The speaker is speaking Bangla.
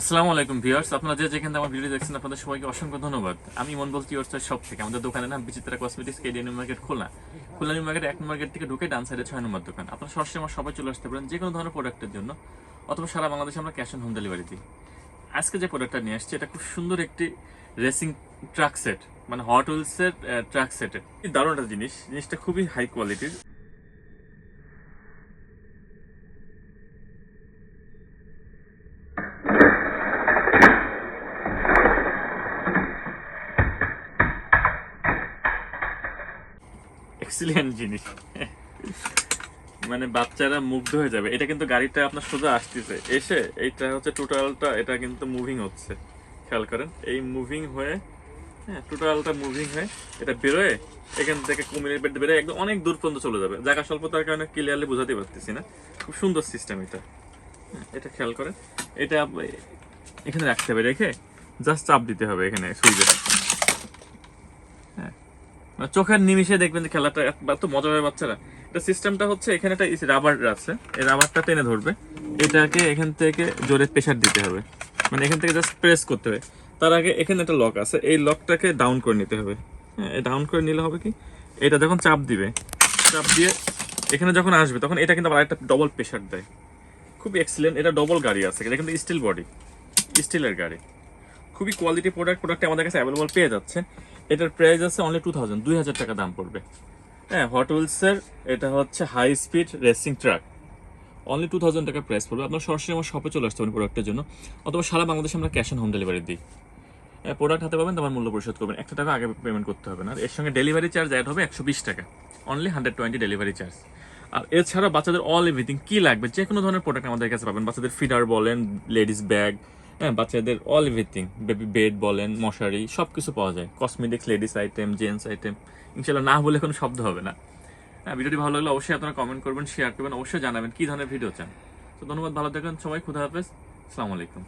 আসসালামু আলাইকুম ভিউয়ার্স, আপনারা যে যেখানে আমার ভিডিও দেখছেন, আপনাদের সবাইকে অসংখ্য ধন্যবাদ। আমি মন বলছি ইউর্স সব থেকে আমাদের দোকানের নাম বিচিত্রা কসমেটিক্স কে কেডিএন মার্কেট খোলা খোলা নিউ মার্কেট এক মার্কেট থেকে ঢুকে ডান সাইডে ছয় নম্বর দোকান। আপনারা সরাসরি আমার সবাই চলে আসতে পারেন যে কোনো ধরনের প্রোডাক্টের জন্য, অথবা সারা বাংলাদেশে আমরা ক্যাশ অন হোম ডেলিভারি দিই। আজকে যে প্রোডাক্টটা নিয়ে আসছি, এটা খুব সুন্দর একটি রেসিং ট্রাক সেট মানে হট হুইলসের ট্রাক সেটের দারুণ একটা জিনিস, জিনিসটা খুবই হাই কোয়ালিটির এক্সিলেন্ট জিনিস। মানে বাচ্চারা মুগ্ধ হয়ে যাবে। এটা কিন্তু গাড়িটা আপনার সোজা আসতেছে। এসে এইটা হচ্ছে টোটালটা এটা কিন্তু মুভিং হচ্ছে। খেয়াল করেন এই মুভিং হয়ে হ্যাঁ টোটালটা মুভিং হয়ে এটা বেরোয় এখান থেকে কুমিরের বেড বেরোয় একদম অনেক দূর পর্যন্ত চলে যাবে। জায়গা স্বল্পতার কারণে ক্লিয়ারলি বোঝাতে পারতেছি না। খুব সুন্দর সিস্টেম এটা। হ্যাঁ, এটা খেয়াল করেন। এটা এখানে রাখতে হবে রেখে জাস্ট চাপ দিতে হবে এখানে সুইচে। চোখের নিমিষে দেখবেন যে খেলাটা এত মজা হবে বাচ্চারা। এটা সিস্টেমটা হচ্ছে এখানে একটা রাবার আছে। এই রাবারটা টেনে ধরবে। এটাকে এখান থেকে জোরে প্রেসার দিতে হবে। মানে এখান থেকে জাস্ট প্রেস করতে হবে। তার আগে এখানে একটা লক আছে। এই লকটাকে ডাউন করে নিতে হবে। হ্যাঁ ডাউন করে নিলে হবে কি? এটা যখন চাপ দিবে, চাপ দিয়ে এখানে যখন আসবে, তখন এটা কিন্তু আবার একটা ডবল প্রেসার দেয়। খুবই এক্সিলেন্ট এটা ডবল গাড়ি আছে। এটা কিন্তু স্টিল বডি স্টিলের গাড়ি। খুবই কোয়ালিটি প্রোডাক্ট প্রোডাক্ট আমাদের কাছে অ্যাভেলেবল পেয়ে যাচ্ছে এটার প্রাইস আছে অনলি টু থাউজেন্ড দুই হাজার টাকা দাম পড়বে। হ্যাঁ হট হুইলসের এটা হচ্ছে high speed racing truck only two thousand টাকা প্রাইস পড়বে। আপনার সরাসরি আমার শপে চলে আসতে পারেন প্রোডাক্টের জন্য, অথবা সারা বাংলাদেশে আমরা ক্যাশ অন হোম ডেলিভারি দিই। হ্যাঁ প্রোডাক্ট হাতে পাবেন তোমার মূল্য পরিশোধ করবেন। একটা টাকা আগে পেমেন্ট করতে হবে না। এর সঙ্গে ডেলিভারি চার্জ অ্যাড হবে একশো বিশ টাকা। Only hundred twenty delivery charge আর এছাড়া বাচ্চাদের অল এভরিথিং কী লাগবে যে কোনো ধরনের প্রোডাক্ট আমাদের কাছে পাবেন। বাচ্চাদের ফিডার বলেন লেডিস ব্যাগ হ্যাঁ বাচ্চাদের অল এভরিথিং বেবি বেড বলেন, মশারি সব কিছু পাওয়া যায়। Cosmetics ladies item gents item ইনশাল্লাহ না বলে কোনো শব্দ হবে না। হ্যাঁ ভিডিওটি ভালো লাগলে অবশ্যই আপনারা কমেন্ট করবেন শেয়ার করবেন, অবশ্যই জানাবেন। কী ধরনের ভিডিও চান? তো ধন্যবাদ, ভালো থাকবেন, সবাই খুদা হাফেজ, আসসালামু আলাইকুম।